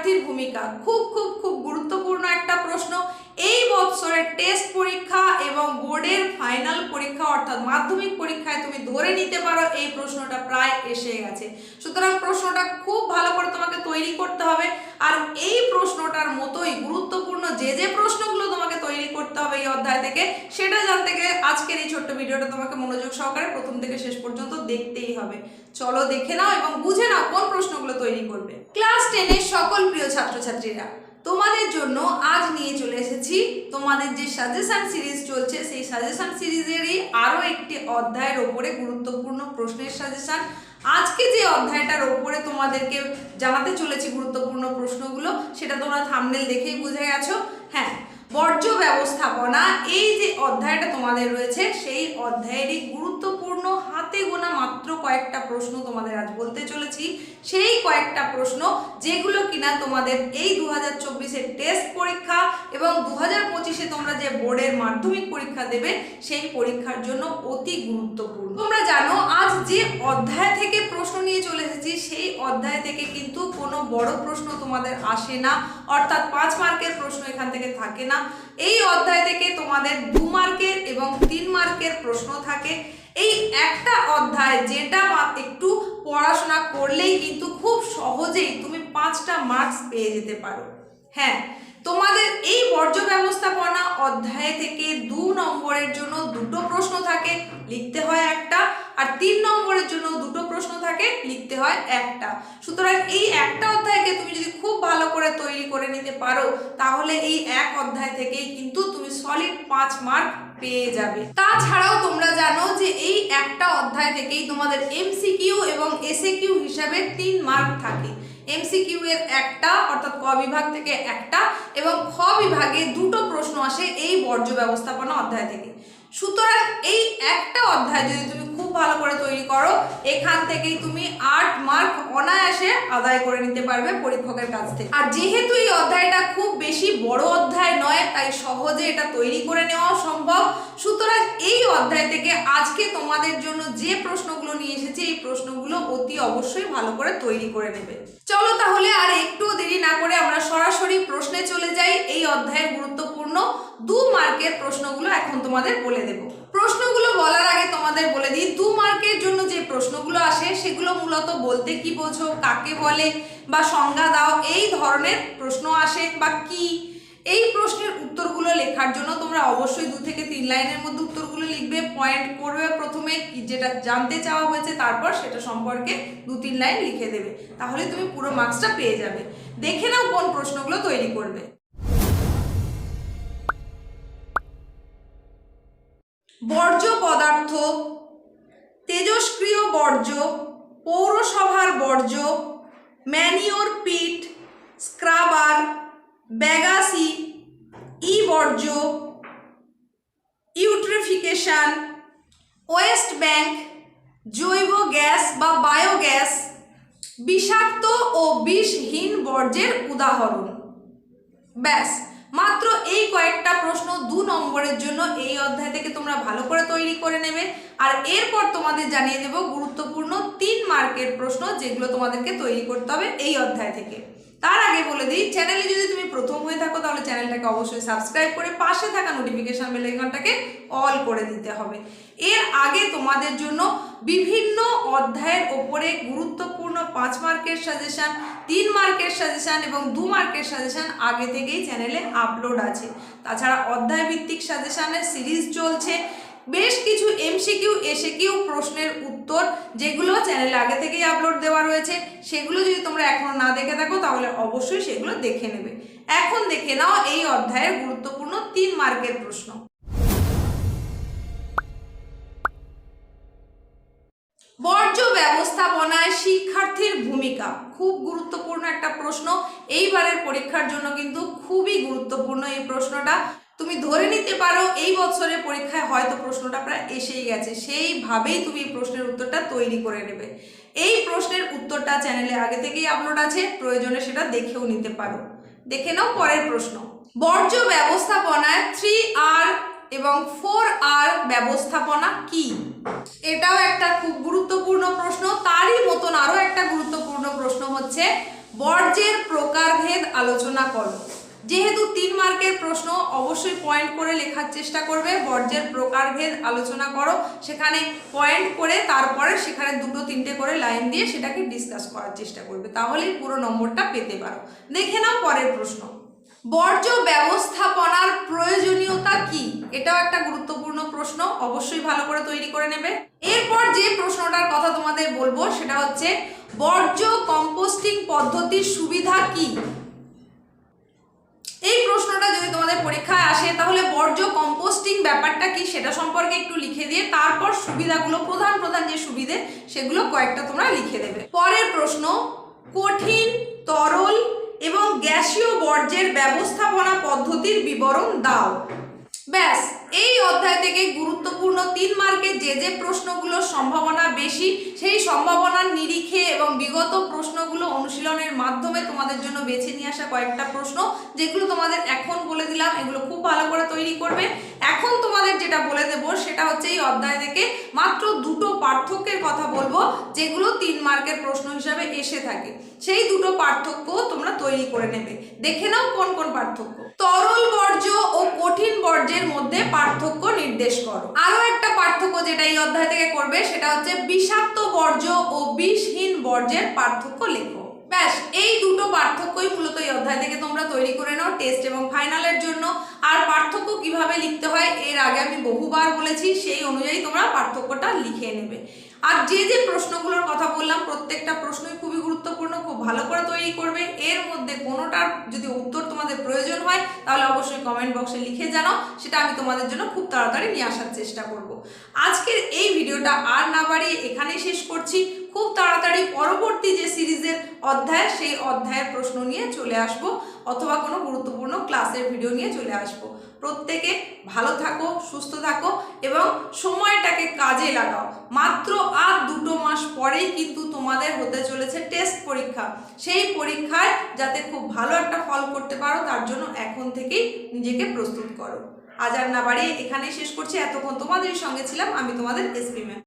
শিক্ষার্থীর ভূমিকা। খুব খুব খুব গুরুত্বপূর্ণ একটা প্রশ্ন, এই বছরের টেস্ট পরীক্ষা এবং বোর্ডের ফাইনাল পরীক্ষা অর্থাৎ মাধ্যমিক পরীক্ষায় তুমি ধরে নিতে পারো, এই প্রশ্নটা প্রায় এসে গেছে। সুতরাং প্রশ্নটা খুব ভালো করে তোমাকে তৈরি করতে হবে আর এই প্রশ্নটার মতোই গুরুত্বপূর্ণ যে যে প্রশ্নগুলো তোমাকে তৈরি করতে হবে এই অধ্যায় থেকে, সেটা জানতে গেলে আজকের এই ছোট্ট ভিডিওটা তোমাকে মনোযোগ সহকারে প্রথম থেকে শেষ পর্যন্ত দেখতেই হবে। চলো দেখে নাও এবং বুঝে নাও কোন প্রশ্নগুলো তৈরি করবে। ক্লাস টেনের সকল প্রিয় ছাত্রছাত্রীরা তোমাদের জন্য আজ নিয়ে চলে এসেছি তোমাদের যে সাজেশান সিরিজ চলছে, সেই সাজেশান সিরিজেরই আরও একটি অধ্যায়ের ওপরে গুরুত্বপূর্ণ প্রশ্নের সাজেশান আজকে যে অধ্যায়টার ওপরে তোমাদেরকে জানাতে চলেছি গুরুত্বপূর্ণ প্রশ্নগুলো, সেটা তোমরা থামনেল দেখেই বুঝে গেছো। হ্যাঁ বর্জ্য ব্যবস্থাপনা, এই যে অধ্যায়টা তোমাদের রয়েছে, সেই অধ্যায়েরই গুরুত্বপূর্ণ কয়েকটা প্রশ্ন তোমাদের আজ বলতে চলেছি। সেই কয়েকটা প্রশ্ন যেগুলো কিনা তোমাদের এই দু হাজার চব্বিশের টেস্ট পরীক্ষা এবং দু হাজার পঁচিশে তোমরা যে বোর্ডের মাধ্যমিক পরীক্ষা দেবে, সেই পরীক্ষার জন্য অতি গুরুত্বপূর্ণ। তোমরা জানো, আজ যে অধ্যায় থেকে প্রশ্ন নিয়ে চলে এসেছি, সেই অধ্যায় থেকে কিন্তু কোনো বড় প্রশ্ন তোমাদের আসে না, অর্থাৎ পাঁচ মার্কের প্রশ্ন এখান থেকে থাকে না। এই অধ্যায় থেকে তোমাদের দু মার্কের এবং তিন প্রশ্ন থাকে। এই একটা অধ্যায় যেটা একটু পড়াশোনা করলেই কিন্তু খুব সহজেই তুমি পাঁচটা মার্কস পেয়ে যেতে পারো। হ্যাঁ তোমাদের এই বর্জ্য ব্যবস্থাপনা অধ্যায় থেকে দু নম্বরের জন্য দুটো প্রশ্ন থাকে, লিখতে হয় একটা, আর তিন নম্বরের জন্য দুটো প্রশ্ন থাকে, লিখতে হয় একটা। সুতরাং এই একটা অধ্যায়কে তুমি যদি খুব ভালো করে তৈরি করে নিতে পারো, তাহলে এই এক অধ্যায় থেকেই কিন্তু তুমি পাঁচ মার্ক পেয়ে যাবে। তাছাড়াও তোমরা জানো যে এই একটা অধ্যায় থেকেই তোমাদের এমসিকিউ এবং এসএকিউ হিসাবে তিন মার্ক থাকে। এমসিকিউ এর একটা, অর্থাৎ ক বিভাগ থেকে একটা এবং খ বিভাগে দুটো প্রশ্ন আসে এই বর্জ্য ব্যবস্থাপনা অধ্যায় থেকে। সুতরাং এই একটা অধ্যায় যদি তুমি খুব ভালো করে তৈরি করো, এখান থেকেই তুমি আট মার্ক অনায়াসে আদায় করে নিতে পারবে পরীক্ষকের কাছ থেকে। আর যেহেতু এই অধ্যায়টা খুব বেশি বড় তাই সহজে এটা তৈরি করে নেওয়া সম্ভব। সুতরাং এই অধ্যায় থেকে আজকে তোমাদের জন্য যে প্রশ্নগুলো নিয়ে এসেছি, এই প্রশ্নগুলো অতি অবশ্যই ভালো করে তৈরি করে নেবে। চলো তাহলে আর একটু দেরি না করে আমরা সরাসরি প্রশ্নে চলে যাই। এই অধ্যায়ের গুরুত্বপূর্ণ দু মার্কের প্রশ্নগুলো এখন তোমাদের বলে দেব। প্রশ্নগুলো বলার আগে তোমাদের বলে দিই, দু মার্কের জন্য যে প্রশ্নগুলো আসে, সেগুলো মূলত বলতে কি বোঝো, কাকে বলে, বা সংজ্ঞা দাও, এই ধরনের প্রশ্ন আসে, বা কি এই প্রশ্নের উত্তরগুলো লেখার জন্য তোমরা অবশ্যই দু থেকে তিন লাইনের মধ্যে উত্তরগুলো লিখবে পয়েন্ট করবে প্রথমে যেটা জানতে চাওয়া হয়েছে তারপর সেটা সম্পর্কে দু তিন লাইন লিখে দেবে। তাহলে তুমি পুরো মার্কসটা পেয়ে যাবে। দেখে নাও কোন প্রশ্নগুলো তৈরি করবে। বর্জ্য পদার্থ তেজস্ক্রিয় বর্জ্য, পৌরসভার বর্জ্য ম্যানিওর পিট স্ক্রাবার ব্যাগাসি ই বর্জ্য, ইউট্রিফিকেশন, ওয়েস্ট ব্যাংক, জৈব গ্যাস বা বায়োগ্যাস, বিষাক্ত ও বিষহীন বর্জ্যের উদাহরণ। ব্যাস, মাত্র এই কয়েকটা প্রশ্ন দু নম্বরের জন্য এই অধ্যায় থেকে তোমরা ভালো করে তৈরি করে নেবে। আর এরপর তোমাদের জানিয়ে দেব গুরুত্বপূর্ণ তিন মার্কের প্রশ্ন যেগুলো তোমাদেরকে তৈরি করতে হবে এই অধ্যায় থেকে। তার আগে বলে দিই চ্যানেলে যদি তুমি প্রথম হয়ে থাকো, তাহলে চ্যানেলটাকে অবশ্যই সাবস্ক্রাইব করে পাশে থাকা নোটিফিকেশান বেল আইকনটাকে অল করে দিতে হবে। এর আগে তোমাদের জন্য বিভিন্ন অধ্যায়ের ওপরে গুরুত্বপূর্ণ পাঁচ মার্কের সাজেশন তিন মার্কের সাজেশন এবং দু মার্কের সাজেশান আগে থেকেই চ্যানেলে আপলোড আছে। তাছাড়া অধ্যায় ভিত্তিক সাজেশনের সিরিজ চলছে। বেশ কিছু এমসিকিউ এসএকিউ প্রশ্নের উত্তর যেগুলো চ্যানেলে আগে থেকেই আপলোড দেওয়া রয়েছে, সেগুলো যদি তোমরা এখনও না দেখে থাকো, তাহলে অবশ্যই সেগুলো দেখে নেবে। এখন দেখে নাও এই অধ্যায়ের গুরুত্বপূর্ণ তিন মার্কের প্রশ্ন। বর্জ্য ব্যবস্থাপনায় শিক্ষার্থীর ভূমিকা, খুব গুরুত্বপূর্ণ একটা প্রশ্ন। এইবারের পরীক্ষার জন্য কিন্তু খুবই গুরুত্বপূর্ণ এই প্রশ্নটা। তুমি ধরে নিতে পারো এই বছরের পরীক্ষায় হয়তো প্রশ্নটা প্রায় এসেই গেছে। সেইভাবেই তুমি প্রশ্নের উত্তরটা তৈরি করে নেবে। এই প্রশ্নের উত্তরটা চ্যানেলে আগে থেকেই আপলোড আছে, প্রয়োজনে সেটা দেখেও নিতে পারো। দেখে নাও পরের প্রশ্ন। বর্জ্য ব্যবস্থাপনায় থ্রি আর এবং ফোর আর ব্যবস্থাপনা কি? এটাও একটা খুব গুরুত্বপূর্ণ প্রশ্ন। তারই মতন আরও একটা গুরুত্বপূর্ণ প্রশ্ন হচ্ছে, বর্জ্যের প্রকারভেদ আলোচনা করো। যেহেতু তিন মার্কের প্রশ্ন, অবশ্যই পয়েন্ট করে লেখার চেষ্টা করবে। বর্জ্যের প্রকারভেদ আলোচনা করো। সেখানে পয়েন্ট করে তারপরে সেখানে দুটো, তিনটে করে লাইন দিয়ে সেটাকে ডিসকাস করার চেষ্টা করবে। তাহলেই পুরো নম্বরটা পেতে পারো। দেখে নাও পরের প্রশ্ন। বর্জ্য ব্যবস্থাপনার প্রয়োজনীয়তা কি? এটাও একটা গুরুত্বপূর্ণ প্রশ্ন। অবশ্যই ভালো করে তৈরি করে নেবে। এরপর যে প্রশ্নটার কথা তোমাদের বলব, সেটা হচ্ছে, বর্জ্য কম্পোস্টিং পদ্ধতির সুবিধা কি? এই প্রশ্নটা যদি তোমাদের পরীক্ষায় আসে, তাহলে বর্জ্য কম্পোস্টিং ব্যাপারটা কি সেটা সম্পর্কে একটু লিখে দিয়ে, তারপর সুবিধাগুলো, প্রধান প্রধান যে সুবিধে, সেগুলো কয়েকটা তোমরা লিখে দেবে। পরের প্রশ্ন, কঠিন, তরল এবং গ্যাসীয় বর্জ্যের ব্যবস্থাপনা পদ্ধতির বিবরণ দাও। ব্যাস এই অধ্যায় থেকে গুরুত্বপূর্ণ তিন মার্কের যে যে প্রশ্নগুলোর সম্ভাবনা বেশি, সেই সম্ভাবনার নিরিখে এবং বিগত প্রশ্নগুলো অনুশীলনের মাধ্যমে তোমাদের জন্য বেছে নিয়ে আসা কয়েকটা প্রশ্ন, যেগুলো তোমাদের এখন বলে দিলাম, এগুলো খুব ভালো করে তৈরি করবে। এখন তোমাদের যেটা বলে দেব, সেটা হচ্ছে এই অধ্যায় থেকে মাত্র দুটো পার্থক্যের কথা বলব, যেগুলো তিন মার্কের প্রশ্ন হিসাবে এসে থাকে। সেই দুটো পার্থক্য তোমরা তৈরি করে নেবে। দেখে নাও কোন কোন পার্থক্য। তরল বর্জ্য ও কঠিন বর্জ্যের মধ্যে পার্থক্য নির্দেশ করো। আরও একটা পার্থক্য যেটা এই অধ্যায় থেকে করবে, সেটা হচ্ছে বিষাক্ত বর্জ্য ও বিষহীন বর্জ্যের পার্থক্য লেখো। ব্যাস, এই দুটো পার্থক্যই মূলত এই অধ্যায় থেকে তোমরা তৈরি করে নাও টেস্ট এবং ফাইনালের জন্য। আর পার্থক্য কীভাবে লিখতে হয়, এর আগে আমি বহুবার বলেছি, সেই অনুযায়ী তোমরা পার্থক্যটা লিখে নেবে। আর যে যে প্রশ্নগুলোর কথা বললাম, প্রত্যেকটা প্রশ্নই খুবই গুরুত্বপূর্ণ, খুব ভালো করে করবে? এর মধ্যে কোনোটার যদি উত্তর তোমাদের প্রয়োজন হয়, তাহলে অবশ্যই কমেন্ট বক্সে লিখে জানাও। সেটা আমি তোমাদের জন্য খুব তাড়াতাড়ি নিয়ে আসার চেষ্টা করব। আজকের এই ভিডিওটা আর না বাড়িয়ে এখানেই শেষ করছি। খুব তাড়াতাড়ি পরবর্তী যে সিরিজের অধ্যায়, সেই অধ্যায়ের প্রশ্ন নিয়ে চলে আসব, অথবা কোনো গুরুত্বপূর্ণ ক্লাসের ভিডিও নিয়ে চলে আসব। প্রত্যেকে ভালো থাকো, সুস্থ থাকো, এবং সময়টাকে কাজে লাগাও। মাত্র আর দুটো মাস পরেই কিন্তু তোমাদের হতে চলেছে টেস্ট পরীক্ষা। সেই পরীক্ষায় যাতে খুব ভালো একটা ফল করতে পারো, তার জন্য এখন থেকেই নিজেকে প্রস্তুত করো। আজ আর না বাড়ি এখানেই শেষ করছি। এতক্ষণ তোমাদের সঙ্গে ছিলাম, আমি তোমাদের এসপি ম্যাম